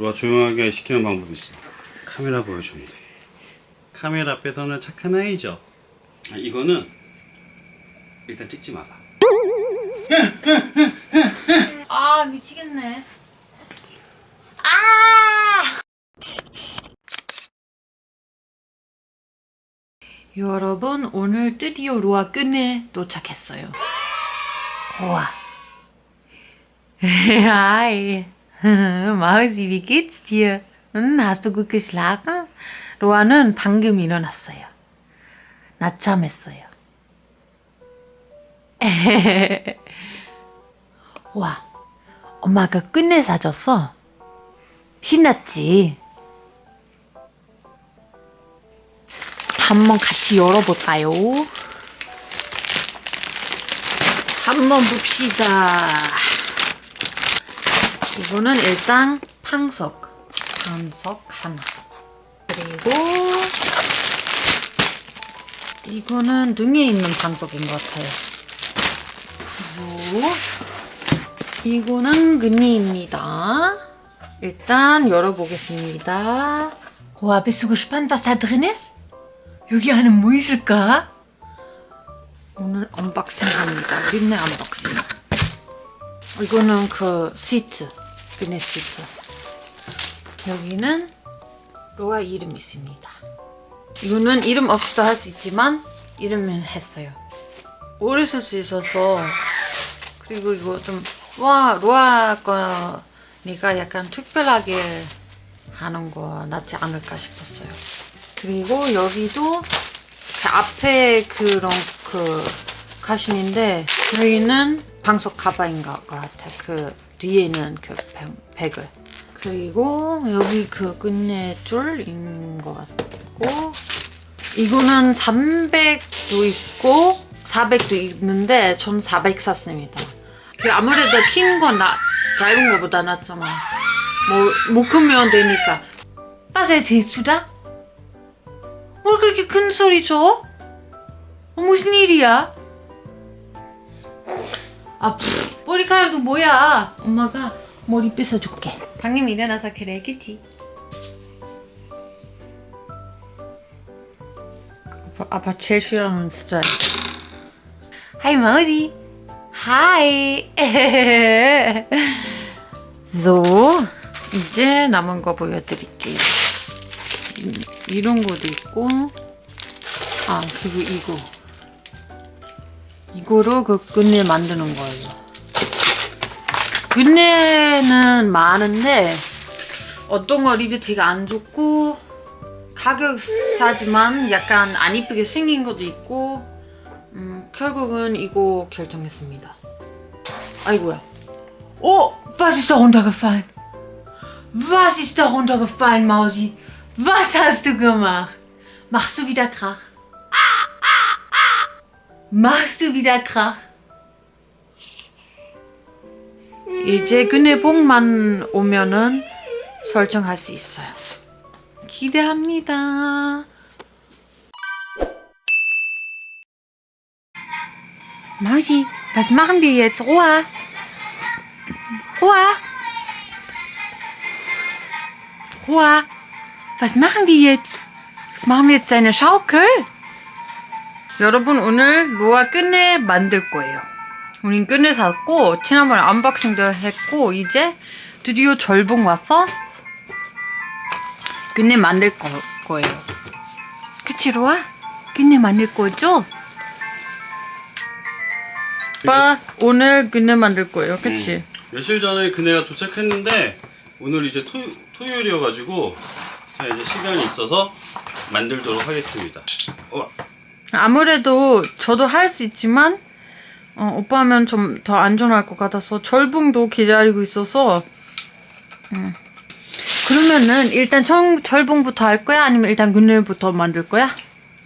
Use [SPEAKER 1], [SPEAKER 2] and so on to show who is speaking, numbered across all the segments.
[SPEAKER 1] 로아 조용하게 시키는 방법이 있어. 카메라 보여주면 돼. 카메라 빼서는 착한 아이죠. 아, 이거는 일단 찍지 마라.
[SPEAKER 2] 아 미치겠네. 아! 여러분 오늘 드디어 로아 끝내 도착했어요. 로아. Mausi, wie geht's dir? 응, hast du gut geschlafen? 로아는 방금 일어났어요. 낮잠했어요. 와, 엄마가 끝내 사줬어. 신났지? 한번 같이 열어볼까요? 한번 봅시다. 이거는 일단 팡석. 팡석 하나. 그리고 이거는 등에 있는 팡석인 것 같아요. zo. 이거는 근니입니다. 일단 열어보겠습니다. Roa, bist du gespannt? 여기 안에 뭐 있을까? 오늘 언박싱 합니다. 린네 언박싱. 이거는 그 시트, 그네 시트. 여기는 로아 이름 있습니다. 이거는 이름 없이도 할 수 있지만 이름은 했어요. 오래 쓸 수 있어서 그리고 이거 좀 와, 로아 거니까 약간 특별하게 하는 거 낫지 않을까 싶었어요. 그리고 여기도 그 앞에 그런 그 가신인데 여기는 방석 가방인 것 같아. 그 뒤에는 그 백- 백을. 그리고 여기 그 끝내줄인 것 같고 이거는 300도 있고 400도 있는데 전 400 샀습니다. 그 아무래도 긴건 나, 짧은 거보다 낫잖아. 뭐 묶으면 되니까. 따세 제수다? 뭘 그렇게 큰 소리 줘? 어, 무슨 일이야? 아, 푸, 머리카락도 뭐야? 엄마가 머리 빗어줄게. 방금 일어나서 그래, 그치? 아빠, 아빠 제일 싫어하는 스타일. Hi, Mausi. Hi. so, 이제 남은 거 보여드릴게요. 이- 이런 것도 있고, 아, 그리고 이거. 이거로 그 끝내 만드는 거예요. 끝내는 많은데, 어떤 거 리뷰 되게 안 좋고, 가격 싸지만 약간 안 이쁘게 생긴 것도 있고, 음, 결국은 이거 결정했습니다. 아이고야. Oh, ist da runtergefallen? Was ist da runtergefallen, Mausi? Was hast du gemacht? Machst du wieder Krach? Machst du wieder Krach? 이제 근해복만 오면은 설정할 수 있어요. 기대합니다. Mausi, was machen wir jetzt? Roa? Roa? Roa? Was machen wir jetzt? Machen wir jetzt deine Schaukel? 여러분 오늘 로아 끝내 만들 거예요. 우린 끝내 샀고 지난번에 언박싱도 했고 이제 드디어 절봉 와서 끝내 만들 거, 거예요. 그치 로아? 끝내 만들 거죠? 오빠 오늘 끝내 만들 거예요. 그치?
[SPEAKER 1] 며칠 전에 그네가 도착했는데 오늘 이제 토, 토요일이어가지고 제가 이제 시간이 있어서 만들도록 하겠습니다. 어,
[SPEAKER 2] 아무래도 저도 할 수 있지만 어, 오빠 하면 좀 더 안전할 것 같아서 절봉도 기다리고 있어서 음. 그러면은 일단 청, 절봉부터 할 거야? 아니면 일단 그늘부터 만들 거야?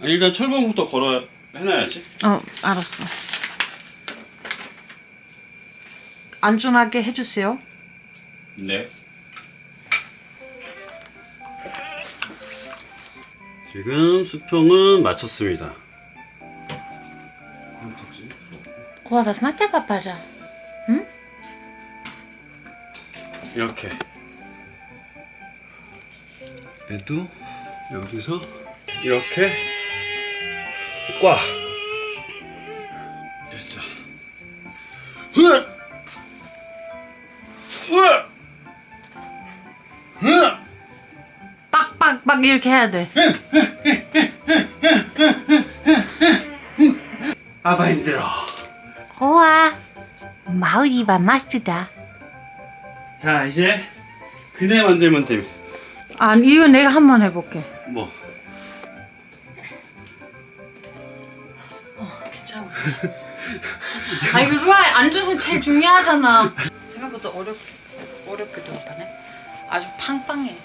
[SPEAKER 1] 아니, 일단 철봉부터 걸어 해놔야지.
[SPEAKER 2] 어 알았어 안전하게 해주세요
[SPEAKER 1] 네. 지금 수평은 마쳤습니다.
[SPEAKER 2] 고아 was macht der Papa da?
[SPEAKER 1] 이렇게 얘도 여기서 이렇게 꽉 됐어. 으아! 으아! 으아!
[SPEAKER 2] 빡빡빡 이렇게 해야 돼.
[SPEAKER 1] 아빠 힘들어.
[SPEAKER 2] 우와, 마우리와 마스다.
[SPEAKER 1] 자 이제 그네 만들면 돼.
[SPEAKER 2] 아, 이거 내가 한번 해볼게.
[SPEAKER 1] 뭐?
[SPEAKER 2] 괜찮아. 아 이거 루아 안전이 제일 중요하잖아. 생각보다 어렵 어렵게도 못하네. 아주 팡팡해.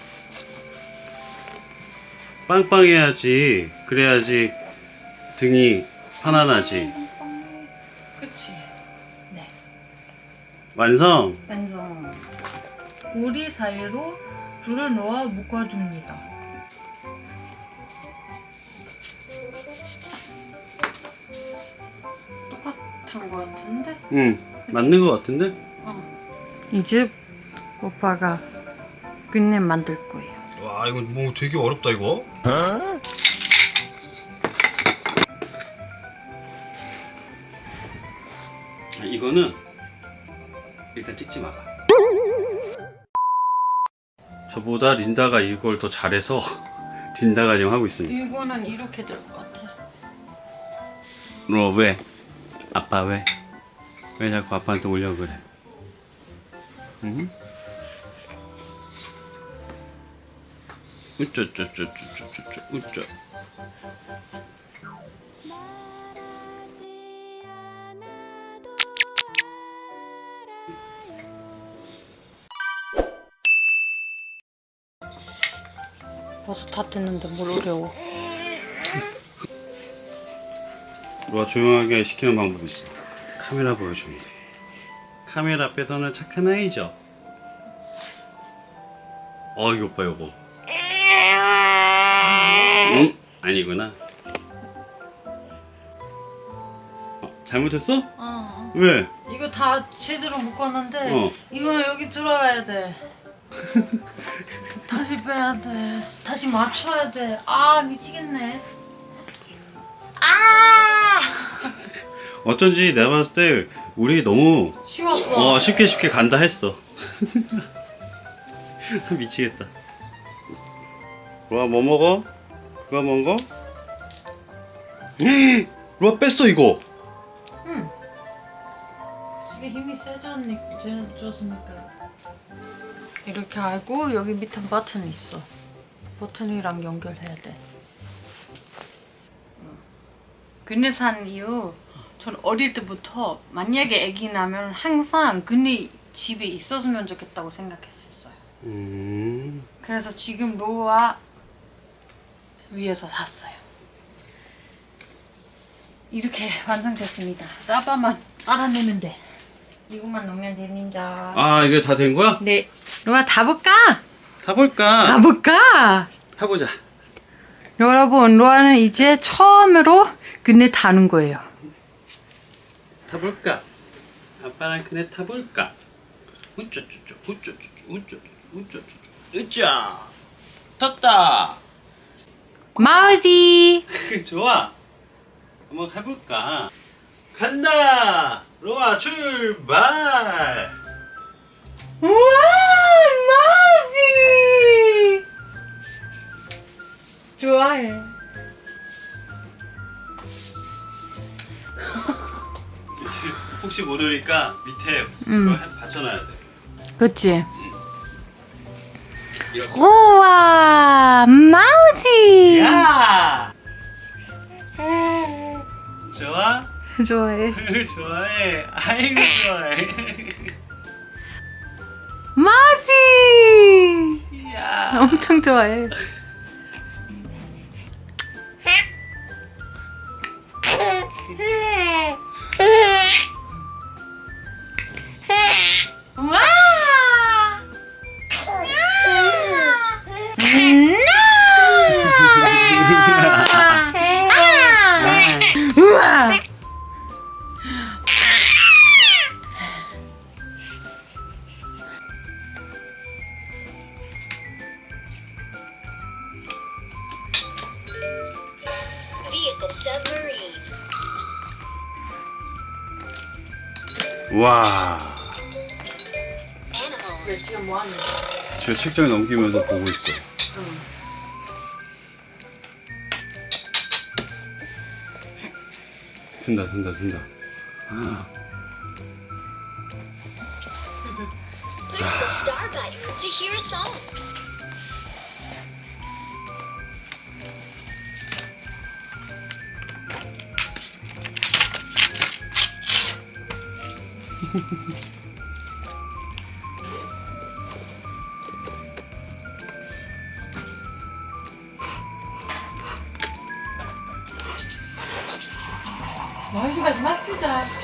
[SPEAKER 1] 빵빵해야지. 그래야지 등이 편안하지. 완성.
[SPEAKER 2] 완성. 우리 사이로 줄을 놓아 묶어줍니다. 똑같은 거 같은데?
[SPEAKER 1] 응. 맞는 거 같은데?
[SPEAKER 2] 이제 오빠가 끈내 만들 거예요.
[SPEAKER 1] 와 이거 뭐 되게 어렵다 이거. 아, 이거는 일단 찍지 마라. 저보다 린다가 이걸 더 잘해서 린다가 지금 하고 있습니다.
[SPEAKER 2] 이거는 이렇게 될 것 같아.
[SPEAKER 1] 너 왜? 아빠 왜? 왜 자꾸 아빠한테 올려 그래? 응? 우쩌쩌쩌쩌쩌쩌쩌 우쩌
[SPEAKER 2] 됐는데 뭘 어려워.
[SPEAKER 1] 너가 조용하게 시키는 방법이 있어 카메라 보여주면 돼 카메라 빼서는 착한 아이죠? 어 이거 봐 이거 응? 아니구나 어, 잘못했어?
[SPEAKER 2] 어.
[SPEAKER 1] 왜?
[SPEAKER 2] 이거 다 제대로 묶었는데
[SPEAKER 1] 어.
[SPEAKER 2] 이거는 여기 들어가야 돼. 다시 빼야 돼. 다시 맞춰야 돼. 아 미치겠네. 아
[SPEAKER 1] 어쩐지 내가 봤을 때 우리 너무
[SPEAKER 2] 쉬웠어.
[SPEAKER 1] 어 쉽게 쉽게 간다 했어 미치겠다 로아 뭐 먹어? 그거 먹어? 로아 뺐어 이거
[SPEAKER 2] 응. 집에 힘이 세졌으니까. 이렇게 하고 여기 밑에 버튼이 있어. 버튼이랑 연결해야 돼. 근데 산 이후 전 어릴 때부터 만약에 아기 나면 항상 근데 집에 있었으면 좋겠다고 생각했었어요.
[SPEAKER 1] 음
[SPEAKER 2] 그래서 지금 로아 위에서 샀어요. 이렇게 완성됐습니다. 라바만 알아내면 돼. 이것만 넣으면 됩니다.
[SPEAKER 1] 아 이게 다 된 거야?
[SPEAKER 2] 네. 로아 다 볼까?
[SPEAKER 1] 타볼까?
[SPEAKER 2] 다 볼까?
[SPEAKER 1] 타보자
[SPEAKER 2] 여러분, 로아는 이제 처음으로 그네 타는 거예요.
[SPEAKER 1] 타볼까? 아빠랑 그네 타볼까? 우쩌쭈쭈 우쩌쭈쭈 우쩌쭈쭈 우쩌쭈쭈 으쌰 탔다
[SPEAKER 2] 마우지!
[SPEAKER 1] 좋아 한번 해볼까? 간다 로아 출발
[SPEAKER 2] 우와, 마우지! 좋아해.
[SPEAKER 1] 혹시 모르니까 밑에
[SPEAKER 2] 음.
[SPEAKER 1] 그거 해- 받쳐놔야 돼
[SPEAKER 2] 그치?
[SPEAKER 1] 이렇게
[SPEAKER 2] 우와, 마우지!
[SPEAKER 1] 야 좋아?
[SPEAKER 2] 좋아해.
[SPEAKER 1] 좋아해 아이고 좋아해
[SPEAKER 2] 마우지!
[SPEAKER 1] 야
[SPEAKER 2] 엄청 좋아해. 와. 왜 지금 뭐 하는 거야?
[SPEAKER 1] 제가 책장에 넘기면서 보고 있어. 든다, 든다, 든다.
[SPEAKER 3] To hear a song.
[SPEAKER 2] 와, 이거 마지 마, 쓰자.